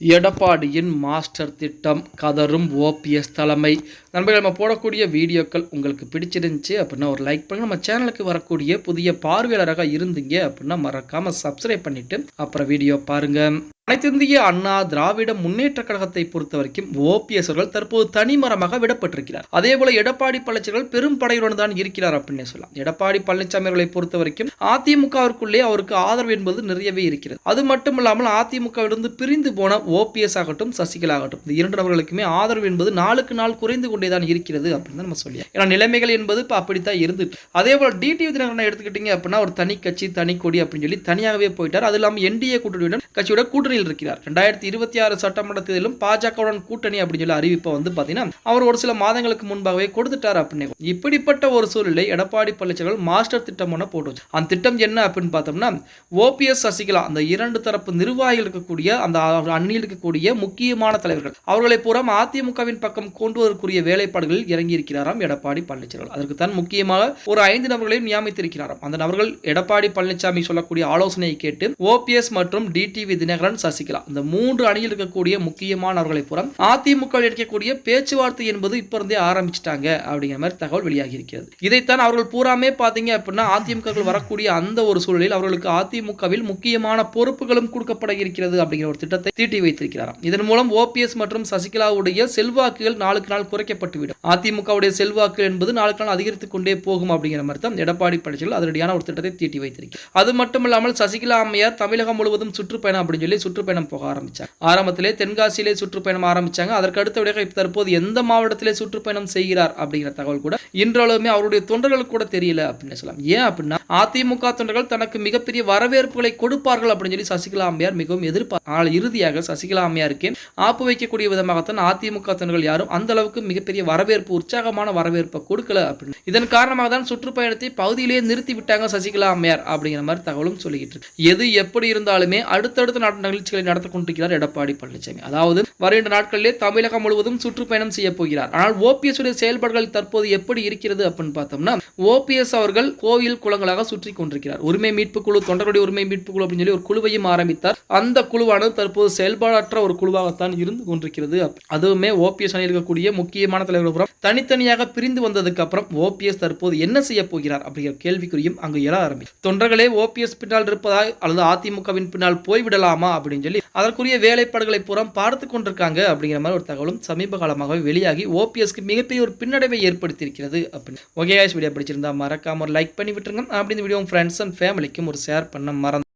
எடப்பாடியின் master திட்டம் கதரும் OPS தலைமை. நண்பர்கள் நம்ம போடக்கூடிய வீடியோக்கள் உங்களுக்கு பிடிச்சிருந்துச்சு அப்படின்னா ஒரு லைக் பண்ணுங்க. நம்ம சேனலுக்கு வரக்கூடிய புதிய பார்வையாளராக இருந்தீங்க அப்படின்னா மறக்காமல் சப்ஸ்கிரைப் பண்ணிவிட்டு அப்புறம் வீடியோ பாருங்கள் அனைத்திந்திய அண்ணா திராவிட முன்னேற்ற கழகத்தை பொறுத்த வரைக்கும் ஓபிஎஸ் அவர்கள் தற்போது தனிமரமாக விடப்பட்டிருக்கிறார். அதே போல எடப்பாடி பழனிசாமி பெரும் படையுடன் தான் இருக்கிறார் அப்படின்னு சொல்லலாம். எடப்பாடி பழனிசாமி அவர்களை பொறுத்த வரைக்கும் அதிமுகவிற்குள்ளே அவருக்கு ஆதரவு என்பது நிறையவே இருக்கிறது. அது மட்டும் இல்லாமல் அதிமுகவிலிருந்து பிரிந்து போன ஓபிஎஸ் ஆகட்டும் சசிகலா ஆகட்டும் இந்த இரண்டு நபர்களுக்குமே ஆதரவு என்பது நாளுக்கு நாள் குறைந்து கொண்டே தான் இருக்கிறது அப்படின்னு நம்ம சொல்லி ஏன்னா நிலைமைகள் என்பது இப்போ அப்படித்தான் இருந்து அதே போல டிடிவி தினகரன் எடுத்துக்கிட்டீங்க அப்படின்னா ஒரு தனி கட்சி தனி கொடி அப்படின்னு சொல்லி தனியாகவே போயிட்டார். அது இல்லாமல் என்டிஏ கூட்டணியுடன் கட்சியோட கூட்டணியில் இருக்கிறார். ரெண்டாயிரத்தி இருபத்தி ஆறு சட்டமன்ற தேர்தலும் பாஜகவுடன் கூட்டணி அப்படின்னு சொல்லி அறிவிப்பை வந்து பார்த்தீங்கன்னா அவர் ஒரு சில மாதங்களுக்கு முன்பாகவே கொடுத்துட்டார் அப்படின்னு. இப்படிப்பட்ட ஒரு சூழ்நிலை எடப்பாடி பழனிசாமி மாஸ்டர் திட்டம் ஒன்று போட்டு அந்த திட்டம் என்ன அப்படின்னு பார்த்தோம்னா ஓபிஎஸ் சசிகலா அந்த இரண்டு தரப்பு நிர்வாகிகள் இருக்கக்கூடிய அந்த அணியில் இருக்கக்கூடிய முக்கியமான தலைவர்கள் அவர்களை பூரா அதிமுகவின் பக்கம் கொண்டு வரக்கூடிய வேலைப்பாடுகளில் இறங்கி இருக்கிறாராம் எடப்பாடி பழனிசாமி அதற்கு தான் முக்கியமாக ஒரு ஐந்து நபர்களையும் நியமித்திருக்கிறாராம். அந்த நபர்கள் எடப்பாடி பழனிசாமி சொல்லக்கூடிய ஆலோசனையை கேட்டு ஓபிஎஸ் மற்றும் டிடிவி தினகரன் சசிகலா இந்த மூன்று அணியில் இருக்கக்கூடிய முக்கியமானவர்களை புறம் அதிமுக எடுக்கக்கூடிய பேச்சுவார்த்தை என்பது இப்ப இருந்தே ஆரம்பிச்சிட்டாங்க அப்படிங்கிற மாதிரி தகவல் வெளியாகி இருக்கிறது இதைத்தான் அவர்கள் பூராமே பாத்தீங்க அப்படின்னா அதிமுக வரக்கூடிய அந்த ஒரு சூழலில் அவர்களுக்கு அதிமுகவில் முக்கியமான பொறுப்புகளும் கொடுக்கப்பட இருக்கிறது அப்படிங்கிற ஒரு திட்டத்தை தீட்டி வைத்திருக்கிறாராம். இதன் மூலம் ஓபிஎஸ் மற்றும் சசிகலாவுடைய செல்வாக்குகள் நாளுக்கு நாள் குறைக்கப்பட்டுவிடும். அதிமுகவுடைய செல்வாக்கு என்பது நாளுக்கு நாள் அதிகரித்துக் கொண்டே போகும் அப்படிங்கிற மாதிரி தான் எடப்பாடி பழனிசாமி அதனடியான ஒரு திட்டத்தை தீட்டி வைத்திருக்கிறார். அது மட்டும் இல்லாமல் சசிகலா அம்மையார் தமிழகம் முழுவதும் சுற்றுப்பயணம் அப்படின்னு சொல்லி சுற்றுப்பயணம் போக ஆரம்பித்தாங்க ஆரம்பத்திலே தென்காசியிலே சுற்றுப்பயணம் ஆரம்பித்தாங்க அதற்கு அடுத்தபடியாக இப்போ தற்போது எந்த மாவட்டத்திலே சுற்றுப்பயணம் செய்கிறார் அப்படிங்கிற தகவல் கூட இன்றளவுமே அவருடைய தொண்டர்கள் கூட தெரியல அப்படின்னு சொல்லலாம். ஏன் அப்படின்னா அதிமுக தொண்டர்கள் தனக்கு மிகப்பெரிய வரவேற்புகளை கொடுப்பார்கள் அப்படின்னு சொல்லி சசிகலா அம்மையார் மிகவும் எதிர்ப்பார் ஆனால் இறுதியாக சசிகலா அம்மையாருக்கு ஆப்பு வைக்கக்கூடிய விதமாகத்தான் அதிமுக தொண்டர்கள் யாரும் அந்த அளவுக்கு மிகப்பெரிய வரவேற்பு உற்சாகமான வரவேற்பை கொடுக்கல அப்படின்னு. இதன் காரணமாக தான் சுற்றுப்பயணத்தை பகுதியிலேயே நிறுத்தி விட்டாங்க சசிகலா அம்மையார் அப்படிங்கிற மாதிரி தகவலும் சொல்லிக்கிட்டு இருக்கு. எது எப்படி இருந்தாலுமே அடுத்தடுத்த நாட்டங்களில் நிகழ்ச்சிகளை நடத்தி கொண்டிருக்கிறார் எடப்பாடி பழனிசாமி. அதாவது வருகின்ற நாட்களிலே தமிழகம் முழுவதும் சுற்றுப்பயணம் செய்ய போகிறார். ஆனால் ஓபிஎஸ் உடைய செயல்பாடுகள் தற்போது எப்படி இருக்கிறது அப்படின்னு பார்த்தோம்னா ஓபிஎஸ் அவர்கள் கோவில் குளங்களாக சுற்றி கொண்டிருக்கிறார். உரிமை மீட்பு குழு தொண்டர்களுடைய உரிமை மீட்பு குழு அப்படின்னு சொல்லி ஒரு குழுவையும் ஆரம்பித்தார். அந்த குழுவானது தற்போது செயல்பாடற்ற ஒரு குழுவாகத்தான் இருந்து கொண்டிருக்கிறது. அதுவுமே ஓபிஎஸ் அணியில் இருக்கக்கூடிய முக்கியமான தலைவர்கள் தனித்தனியாக பிரிந்து வந்ததுக்கு அப்புறம் ஓபிஎஸ் தற்போது என்ன செய்ய போகிறார் அப்படிங்கிற கேள்விக்குறியும் அங்கு எழ ஆரம்பிக்கும். தொண்டர்களே ஓபிஎஸ் பின்னால் இருப்பதால் அல்லது அதிமுகவின் பின்னால் போய்விடலாமா அப்படின்னு சொல்லி அதற்குரிய வேலைப்பாடுகளை புறம் பார்த்து கொண்டிருக்காங்க அப்படிங்கிற மாதிரி ஒரு தகவலும் சமீப காலமாகவே வெளியாகி ஓபிஎஸ்க்கு மிகப்பெரிய ஒரு பின்னடைவை ஏற்படுத்தியிருக்கிறது அப்படின்னு. ஓகே வீடியோ பிடிச்சிருந்தா மறக்காம ஒரு லைக் பண்ணி விட்டுருங்க. அப்படி இந்த வீடியோ ஃப்ரெண்ட்ஸ் அண்ட் ஃபேமிலிக்கும் ஒரு ஷேர் பண்ண மறந்து